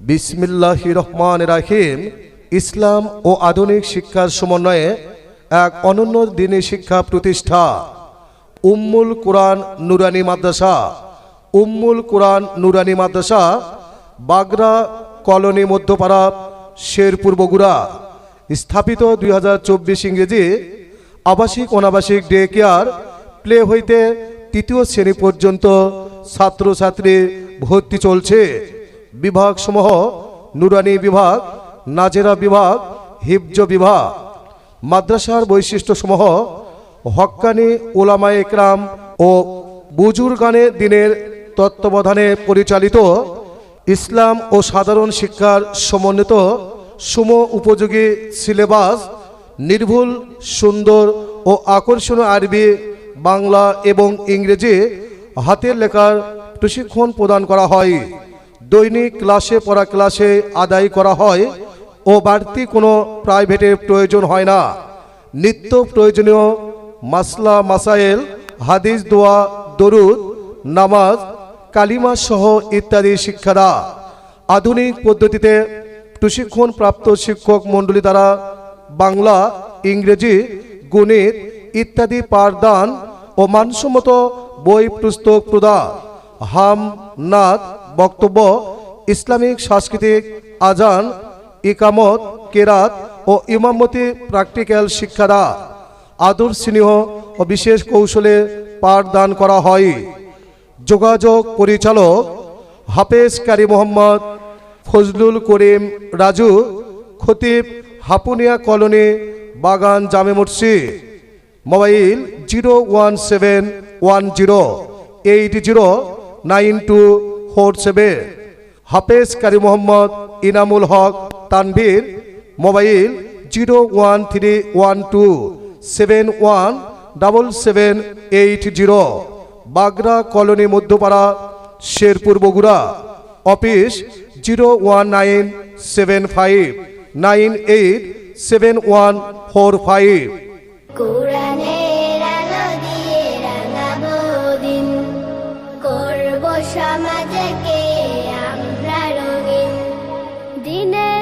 বিসমিল্লাহ রহমান রাহিম ইসলাম ও আধুনিক শিক্ষার সমন্বয়ে এক অনন্য দিনী শিক্ষা প্রতিষ্ঠা। উম্মুল কোরআন নুরানি মাদ্রাসা। উম্মুল কোরআন নুরানি মাদ্রাসা, বাগরা কলোনি মধ্যপাড়া, শেরপুর বগুড়া। স্থাপিত দুই হাজার চব্বিশ ইংরেজি আবাসিক অনাবাসিক ডে কেয়ার প্লে হইতে তৃতীয় শ্রেণি পর্যন্ত ছাত্রছাত্রী ভর্তি চলছে। বিভাগসমূহ, নুরানি বিভাগ, নাজেরা বিভাগ, হিবজ বিভাগ, মাদ্রাসার বৈশিষ্ট্যসমূহ, হক্কানি ওলামা একরাম ও বুজুরগানে দিনের তত্ত্বাবধানে পরিচালিত ইসলাম ও সাধারণ শিক্ষার সমন্বিত সুম উপযোগী সিলেবাস, নির্ভুল, সুন্দর ও আকর্ষণীয় আরবি, বাংলা এবং ইংরেজি হাতের লেখার প্রশিক্ষণ প্রদান করা হয়। দৈনিক ক্লাসে পড়া ক্লাসে আদায় করা হয় ও বাড়তি কোনো প্রাইভেটের প্রয়োজন হয় না। নিত্য প্রয়োজনীয় মাসলা মাসাইল হাদিস দোয়া, দরুদ, নামাজ, কালিমা সহ ইত্যাদি শিক্ষাদা আধুনিক পদ্ধতিতে প্রশিক্ষণ প্রাপ্ত শিক্ষক মণ্ডলী দ্বারা বাংলা, ইংরেজি, গণিত ইত্যাদি পাঠদান ও মানসম্মত বই পুস্তক প্রদান। হাম নাদ বক্তব্য, ইসলামিক, সাংস্কৃতিক, আজান, ইকামত, কেরাত ও ইমামতি প্র্যাকটিক্যাল শিক্ষাদা আদর, স্নেহ ও বিশেষ কৌশলে পাঠদান করা হয়। যোগাযোগ পরিচালক হাফেজ কারি মোহাম্মদ ফজলুল করিম রাজু, খতিব হাপুনিয়া কলোনি, বাগান জামে মসজিদ। Mobile zero one seven one zero eight zero nine two four seven Hafez Qari Mohammad Inamul Haque Tanvir, mobile zero one three one two seven one double seven eight zero. Bagra colony Madhyapara, Sherpur Bogura, office zero one nine seven five, nine eight seven one four five. সমাজকে আমরা রঙিন দিনে